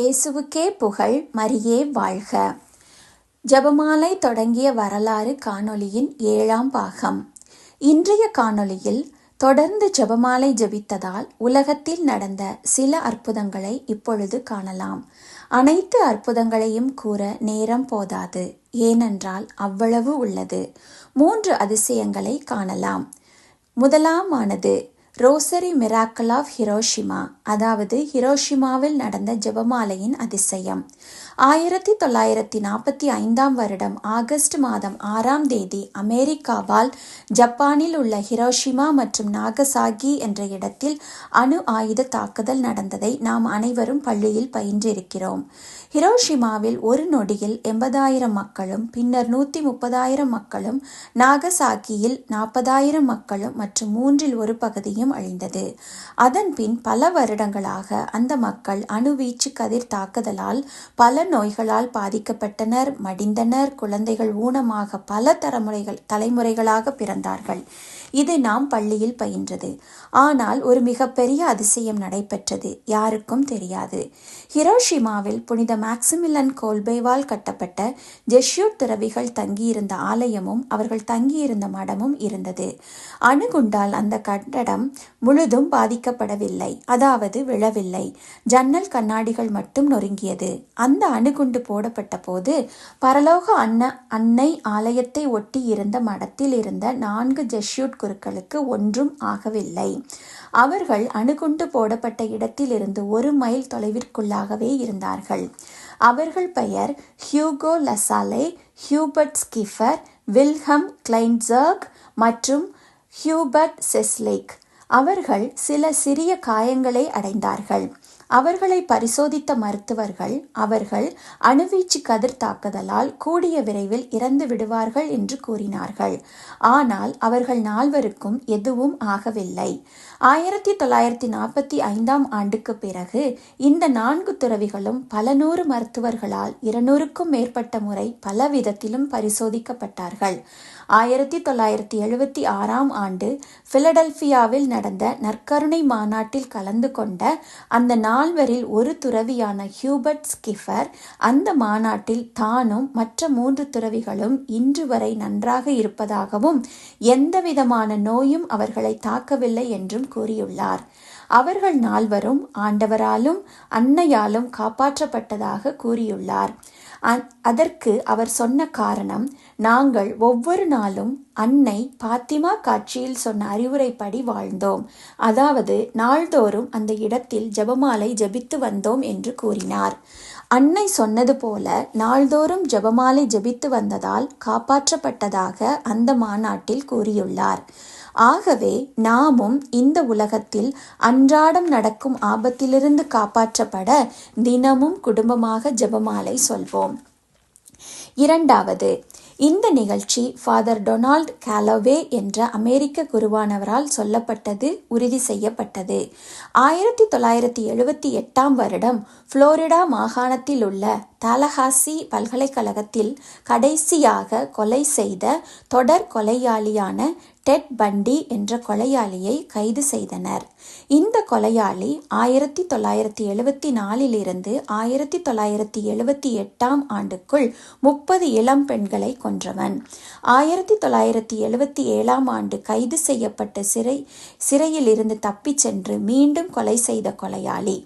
இயேசுவுக்கே புகழ் மரியே வாழ்க. ஜெபமாலை தொடங்கிய வரலாறு காணொளியின் ஏழாம் பாகம். இன்றைய காணொளியில் தொடர்ந்து ஜெபமாலை ஜபித்ததால் உலகத்தில் நடந்த சில அற்புதங்களை இப்பொழுது காணலாம். அனைத்து அற்புதங்களையும் கூற நேரம் போதாது. ஏனென்றால் அவ்வளவு உள்ளது. மூன்று அதிசயங்களை காணலாம். முதலாமானது ரோசரி மிராக்கல் ஆஃப் ஹிரோஷிமா. அதாவது ஹிரோஷிமாவில் நடந்த ஜெபமாலையின் அதிசயம். ஆயிரத்தி தொள்ளாயிரத்தி நாற்பத்தி ஐந்தாம் வருடம் ஆகஸ்ட் மாதம் ஆறாம் தேதி அமெரிக்காவால் ஜப்பானில் உள்ள ஹிரோஷிமா மற்றும் நாகசாகி என்ற இடத்தில் அணு ஆயுத தாக்குதல் நடந்ததை நாம் அனைவரும் பள்ளியில் பயின்றிருக்கிறோம். ஹிரோஷிமாவில் ஒரு நொடியில் எண்பதாயிரம் மக்களும் பின்னர் நூற்றி முப்பதாயிரம் மக்களும் நாகசாகியில் நாற்பதாயிரம் மக்களும் மற்றும் மூன்றில் ஒரு பகுதியும் அழிந்தது. அதன் பின் வருட வருடங்களாக அந்த மக்கள் அணுவீச்சு கதிர் தாக்குதலால் பல நோய்களால் பாதிக்கப்பட்டனர். மடிந்தனர். குழந்தைகள் ஊனமாக பல தலைமுறைகள் தலைமுறைகளாக பிறந்தார்கள். இது நாம் பள்ளியில் பயின்றது. ஆனால் ஒரு மிகப்பெரிய அதிசயம் நடைபெற்றது. யாருக்கும் தெரியாது. ஹிரோஷிமாவில் புனித மேக்சிமிலன் கோல்பேவால் கட்டப்பட்ட ஜெஷ்யூட் துறவிகள் தங்கியிருந்த ஆலயமும் அவர்கள் தங்கியிருந்த மடமும் இருந்தது. அணுகுண்டால் அந்த கட்டடம் முழுதும் பாதிக்கப்படவில்லை. அதாவது விழவில்லை. ஜன்னல் கண்ணாடிகள் மட்டும் நொறுங்கியது. அந்த அணுகுண்டு போடப்பட்ட போது பரலோக அன்ன அன்னை ஆலயத்தை ஒட்டி இருந்த மடத்தில் இருந்த நான்கு ஜெஷ்யூட் குருக்களுக்கு ஒன்றும் ஆகவில்லை. அவர்கள் அணுகுண்டு போடப்பட்ட இடத்திலிருந்து ஒரு மைல் தொலைவிற்குள்ளாகவே இருந்தார்கள். அவர்கள் பெயர் Hugo Lassalle Hubert Schiffer Wilhelm Kleinsorge மற்றும் ஹியூபர்ட் செஸ்லேக். அவர்கள் சில சிறிய காயங்களை அடைந்தார்கள். அவர்களை பரிசோதித்த மருத்துவர்கள் அவர்கள் அணுவீச்சு கதிர் தாக்குதலால் கூடிய விரைவில் இறந்து விடுவார்கள் என்று கூறினார்கள். ஆனால் அவர்கள் நால்வருக்கும் எதுவும் ஆகவில்லை. ஆயிரத்தி தொள்ளாயிரத்தி நாற்பத்தி ஐந்தாம் ஆண்டுக்கு பிறகு இந்த நான்கு துறவிகளும் பல நூறு மருத்துவர்களால் இருநூறுக்கும் மேற்பட்ட முறை பல விதத்திலும் பரிசோதிக்கப்பட்டார்கள். ஆயிரத்தி தொள்ளாயிரத்தி எழுபத்தி ஆறாம் ஆண்டு பிலடெல்பியாவில் நடந்த நற்கருணை மாநாட்டில் கலந்து கொண்ட அந்த நால்வரில் ஒரு துறவியான ஹியூபர்ட் ஸ்கிஃபர் அந்த மாநாட்டில் தானும் மற்ற மூன்று துறவிகளும் இன்று வரை நன்றாக இருப்பதாகவும் எந்தவிதமான நோயும் அவர்களை தாக்கவில்லை என்றும் கூறியுள்ளார். அவர்கள் நால்வரும் ஆண்டவராலும் அன்னையாலும் காப்பாற்றப்பட்டதாக கூறியுள்ளார். அதற்கு அவர் சொன்ன காரணம் நாங்கள் ஒவ்வொரு நாளும் அன்னை பாத்திமா காட்சியில் சொன்ன அறிவுரைப்படி வாழ்ந்தோம். அதாவது நாள்தோறும் அந்த இடத்தில் ஜெபமாலை ஜெபித்து வந்தோம் என்று கூறினார். அன்னை சொன்னது போல நாள்தோறும் ஜெபமாலை ஜெபித்து வந்ததால் காப்பாற்றப்பட்டதாக அந்த மாநாட்டில் கூறியுள்ளார். ஆகவே நாமும் இந்த உலகத்தில் அன்றாடம் நடக்கும் ஆபத்திலிருந்து காப்பாற்றப்பட தினமும் குடும்பமாக ஜெபமாலை சொல்வோம். இரண்டாவது இந்த நிகழ்ச்சி ஃபாதர் டொனால்ட் கேலோவே என்ற அமெரிக்க குருவானவரால் சொல்லப்பட்டது உறுதி செய்யப்பட்டது. ஆயிரத்தி தொள்ளாயிரத்தி எழுபத்தி எட்டாம் வருடம் புளோரிடா மாகாணத்தில் உள்ள தாலஹாசி பல்கலைக்கழகத்தில் கடைசியாக கொலை செய்த தொடர் கொலையாளியான டெட் பண்டி என்ற கொலையாளியை கைது செய்தனர். இந்த கொலையாளி ஆயிரத்தி தொள்ளாயிரத்தி எழுபத்தி நாலிலிருந்து ஆயிரத்தி தொள்ளாயிரத்தி எழுபத்தி எட்டாம் ஆண்டுக்குள் முப்பது இளம் பெண்களை கொன்றவன். ஆயிரத்தி தொள்ளாயிரத்தி எழுபத்தி ஏழாம் ஆண்டு கைது செய்யப்பட்ட சிறை சிறையிலிருந்து தப்பிச் சென்று மீண்டும் கொலை செய்த கொலையாளி.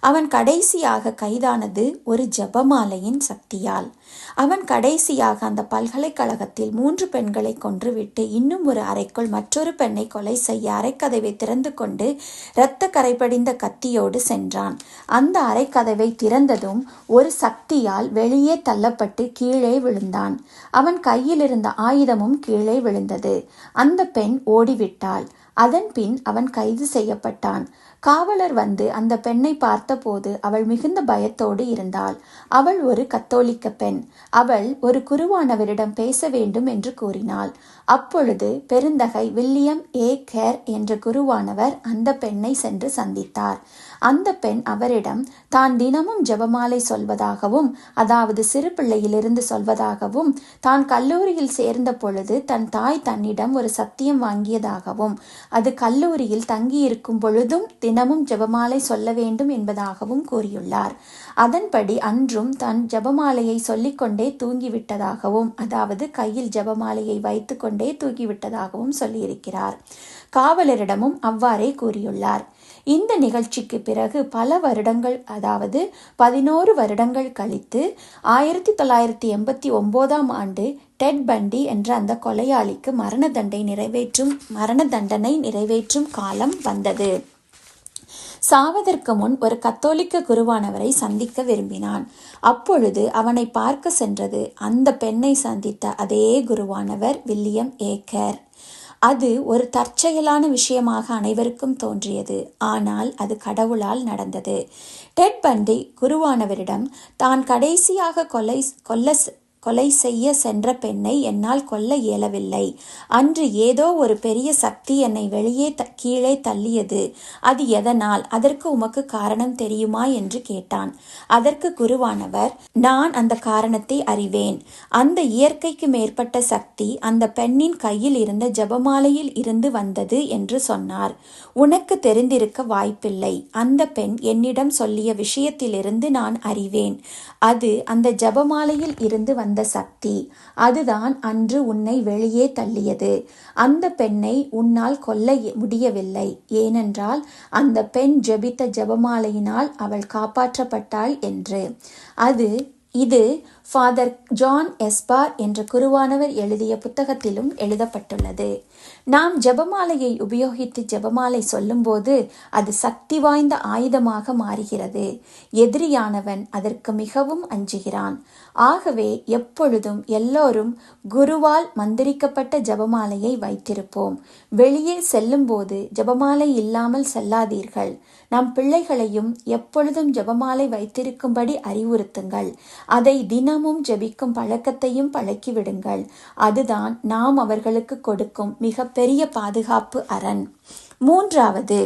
அவன் கடைசியாக கைதானது ஒரு ஜபமாலையின் சக்தியால். அவன் கடைசியாக அந்த பல்கலைக்கழகத்தில் மூன்று பெண்களை கொன்றுவிட்டு இன்னும் ஒரு அறைக்குள் மற்றொரு பெண்ணை கொலை செய்ய அறைக்கதவை திறந்து கொண்டு இரத்த கரைபடிந்த கத்தியோடு சென்றான். அந்த அறைக்கதவை திறந்ததும் ஒரு சக்தியால் வெளியே தள்ளப்பட்டு கீழே விழுந்தான். அவன் கையில் இருந்த ஆயுதமும் கீழே விழுந்தது. அந்த பெண் ஓடிவிட்டாள். அதன் பின் அவன் கைது செய்யப்பட்டான். காவலர் வந்து அந்த பெண்ணை பார்த்தபோது அவள் மிகுந்த பயத்தோடு இருந்தாள். அவள் ஒரு கத்தோலிக்க பெண். அவள் ஒரு குருவானவரிடம் பேச வேண்டும் என்று கூறினாள். அப்பொழுது பெருந்தகை வில்லியம் ஏ கேர் என்ற குருவானவர் அந்த பெண்ணை சென்று சந்தித்தார். அந்த பெண் அவரிடம் தான் தினமும் ஜெபமாலை சொல்வதாகவும் அதாவது சிறு பிள்ளையிலிருந்து சொல்வதாகவும் தான் கல்லூரியில் சேர்ந்த பொழுது தன் தாய் தன்னிடம் ஒரு சத்தியம் வாங்கியதாகவும் அது கல்லூரியில் தங்கியிருக்கும் பொழுதும் தினமும் ஜெபமாலை சொல்ல வேண்டும் என்பதாகவும் கூறியுள்ளார். அதன்படி அன்றும் தன் ஜெபமாலையை சொல்லிக்கொண்டே தூங்கிவிட்டதாகவும் அதாவது கையில் ஜெபமாலையை வைத்துக்கொண்டே தூங்கிவிட்டதாகவும் சொல்லியிருக்கிறார். காவலரிடமும் அவ்வாறே கூறியுள்ளார். இந்த நிகழ்ச்சிக்கு பிறகு பல வருடங்கள் அதாவது பதினோரு வருடங்கள் கழித்து ஆயிரத்தி தொள்ளாயிரத்தி எண்பத்தி ஒன்பதாம் ஆண்டு டெட் பண்டி என்ற அந்த கொலையாளிக்கு மரண தண்டனை நிறைவேற்றும் மரண தண்டனை நிறைவேற்றும் காலம் வந்தது. சாவதற்கு முன் ஒரு கத்தோலிக்க குருவானவரை சந்திக்க விரும்பினான். அப்பொழுது அவனை பார்க்க சென்றது அந்த பெண்ணை சந்தித்த அதே குருவானவர் வில்லியம் ஏக்கர். அது ஒரு தற்செயலான விஷயமாக அனைவருக்கும் தோன்றியது. ஆனால் அது கடவுளால் நடந்தது. டெட் பண்டி குருவானவரிடம் தான் கடைசியாக கொலை கொல்ல கொலை செய்ய சென்ற பெண்ணை என்னால் கொல்ல இயலவில்லை. அன்று ஏதோ ஒரு பெரிய சக்தி என்னை வெளியே த கீழே தள்ளியது. அது எதனால்? அதற்கு உமக்கு காரணம் தெரியுமா? என்று கேட்டான். அதற்கு குருவானவர் நான் அந்த காரணத்தை அறிவேன். அந்த இயற்கைக்கு மேற்பட்ட சக்தி அந்த பெண்ணின் கையில் இருந்த ஜபமாலையில் இருந்து வந்தது என்று சொன்னார். உனக்கு தெரிந்திருக்க வாய்ப்பில்லை. அந்த பெண் என்னிடம் சொல்லிய விஷயத்திலிருந்து நான் அறிவேன். அது அந்த ஜபமாலையில் இருந்து வந்த சக்தி. அதுதான் அன்று உன்னை வெளியே தள்ளியது. அந்த பெண்ணை உன்னால் கொல்ல முடியவில்லை. ஏனென்றால் அந்த பெண் ஜெபித்த ஜெபமாலையினால் அவள் காப்பாற்றப்பட்டாள் என்று. அது இது ஃபாதர் ஜான் எஸ்பார் என்ற குருவானவர் எழுதிய புத்தகத்திலும் எழுதப்பட்டுள்ளது. நாம் ஜெபமாலையை உபயோகித்து ஜெபமாலை சொல்லும்போது அது சக்தி வாய்ந்த ஆயுதமாக மாறுகிறது. எதிரியானவன் அதற்கு மிகவும் அஞ்சுகிறான். ஆகவே எப்பொழுதும் எல்லோரும் குருவால் மந்திரிக்கப்பட்ட ஜெபமாலையை வைத்திருப்போம். வெளியே செல்லும்போது ஜெபமாலை இல்லாமல் செல்லாதீர்கள். நம் பிள்ளைகளையும் எப்பொழுதும் ஜெபமாலை வைத்திருக்கும்படி அறிவுறுத்துங்கள். அதை தினம் தினமும் ஜெபிக்கும் பழக்கத்தையும் பழக்கிவிடுங்கள். அதுதான் நாம் அவர்களுக்கு கொடுக்கும் மிகப்பெரிய பாதுகாப்பு அரண். மூன்றாவது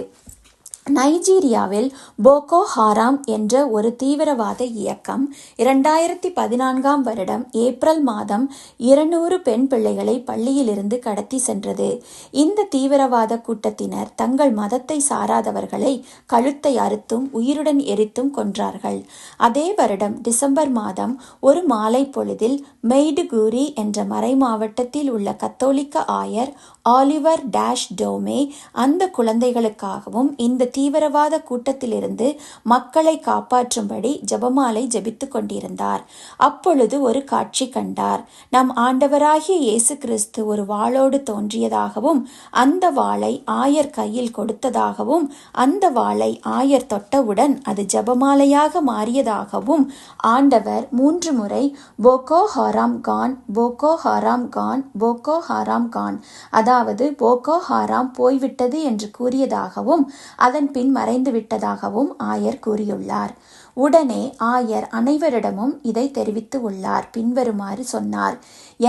நைஜீரியாவில் போகோ ஹாராம் என்ற ஒரு தீவிரவாத இயக்கம் இரண்டாயிரத்தி பதினான்காம் வருடம் ஏப்ரல் மாதம் இருநூறு பெண் பிள்ளைகளை பள்ளியிலிருந்து கடத்தி சென்றது. இந்த தீவிரவாத கூட்டத்தினர் தங்கள் மதத்தை சாராதவர்களை கழுத்தை அறுத்தும் உயிருடன் எரித்தும் கொன்றார்கள். அதே வருடம் டிசம்பர் மாதம் ஒரு மாலை பொழுதில் மெய்டுகூரி என்ற மறை மாவட்டத்தில் உள்ள கத்தோலிக்க ஆயர் ஆலிவர் டேஷ் டோமே அந்த குழந்தைகளுக்காகவும் இந்த தீவிரவாத கூட்டத்திலிருந்து மக்களை காப்பாற்றும்படி ஜெபமாலை ஜெபித்துக் கொண்டிருந்தார். அப்பொழுது ஒரு காட்சி கண்டார். நம் ஆண்டவராகிய இயேசு கிறிஸ்து ஒரு வாளோடு தோன்றியதாகவும் அந்த வாளை ஆயர் கையில் கொடுத்ததாகவும் அந்த வாளை ஆயர் தொட்டவுடன் அது ஜெபமாலையாக மாறியதாகவும் ஆண்டவர் மூன்று முறை போகோ ஹாராம் கான் போகோ ஹாராம் கான் போகோ ஹாராம் கான். அதாவது போகோ ஹாராம் போய்விட்டது என்று கூறியதாகவும் அதன் பின் மறைந்து விட்டதாகவும் ஆயர் கூறியுள்ளார். உடனே ஆயர் அனைவரிடமும் இதை தெரிவித்து உள்ளார். பின்வருமாறு சொன்னார்.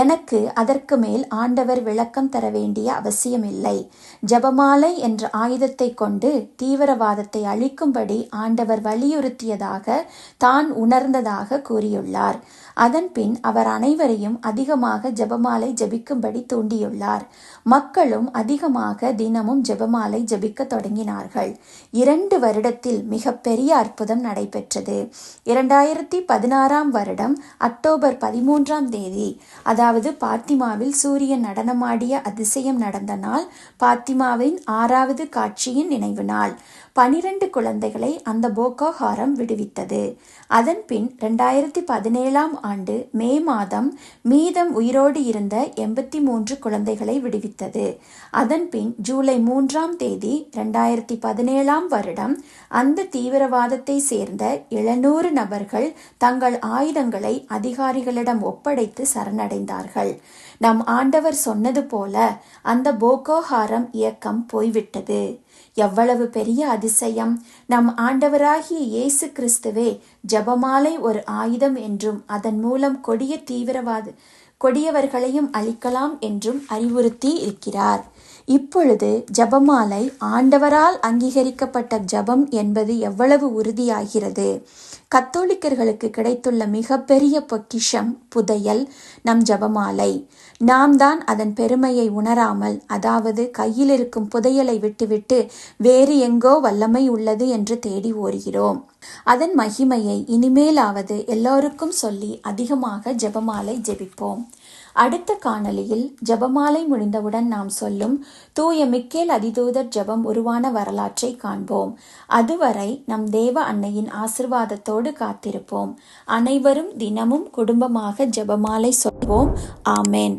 எனக்கு அதற்கு மேல் ஆண்டவர் விளக்கம் தர வேண்டிய அவசியமில்லை. ஜபமாலை என்ற ஆயுதத்தை கொண்டு தீவிரவாதத்தை அழிக்கும்படி ஆண்டவர் வலியுறுத்தியதாக தான் உணர்ந்ததாக கூறியுள்ளார். அதன்பின் அவர் அனைவரையும் அதிகமாக ஜெபமாலை ஜபிக்கும்படி தூண்டியுள்ளார். மக்களும் அதிகமாக தினமும் ஜெபமாலை ஜபிக்க தொடங்கினார்கள். இரண்டு வருடத்தில் மிகப்பெரிய அற்புதம் நடைபெற்றது. இரண்டாயிரத்தி பதினாறாம் வருடம் அக்டோபர் பதிமூன்றாம் தேதி அதாவது அதாவது பாத்திமாவில் சூரியன் நடனமாடிய அதிசயம் நடந்த நாள் பாத்திமாவின் ஆறாவது காட்சியின் நினைவு நாள். பனிரெண்டு குழந்தைகளை அந்த போகோ விடுவித்தது. அதன் பின் ரெண்டாயிரத்தி பதினேழாம் ஆண்டு மே மாதம் மீதம் உயிரோடு இருந்த எண்பத்தி மூன்று குழந்தைகளை விடுவித்தது. அதன் பின் ஜூலை மூன்றாம் தேதி ரெண்டாயிரத்தி பதினேழாம் வருடம் அந்த தீவிரவாதத்தை சேர்ந்த எழுநூறு நபர்கள் தங்கள் ஆயுதங்களை அதிகாரிகளிடம் ஒப்படைத்து சரணடைந்தார்கள். நம் ஆண்டவர் சொன்னது போல அந்த போகோஹாரம் இயக்கம் போய்விட்டது. எவ்வளவு பெரிய அதிசயம். நம் ஆண்டவராகிய இயேசு கிறிஸ்துவே ஜபமாலை ஒரு ஆயுதம் என்றும் அதன் மூலம் கொடிய தீவிரவாத கொடியவர்களையும் அழிக்கலாம் என்றும் அறிவுறுத்தி இருக்கிறார். இப்பொழுது ஜபமாலை ஆண்டவரால் அங்கீகரிக்கப்பட்ட ஜபம் என்பது எவ்வளவு உறுதியாகிறது? கத்தோலிக்கர்களுக்கு கிடைத்துள்ள மிகப்பெரிய பொக்கிஷம் புதையல் நம் ஜபமாலை. நாம் தான் அதன் பெருமையை உணராமல் அதாவது கையில் இருக்கும் புதையலை விட்டுவிட்டு வேறு எங்கோ வல்லமை உள்ளது என்று தேடி ஓடுகிறோம். அதன் மகிமையை இனிமேலாவது எல்லோருக்கும் சொல்லி அதிகமாக ஜெபமாலை ஜெபிப்போம். அடுத்த காணொலியில் ஜெபமாலை முடிந்தவுடன் நாம் சொல்லும் தூய மிக்கேல் அதிதூதர் ஜெபம் உருவான வரலாற்றை காண்போம். அதுவரை நம் தேவ அன்னையின் ஆசிர்வாதத்தோடு காத்திருப்போம். அனைவரும் தினமும் குடும்பமாக ஜெபமாலை சொல்வோம். ஆமேன்.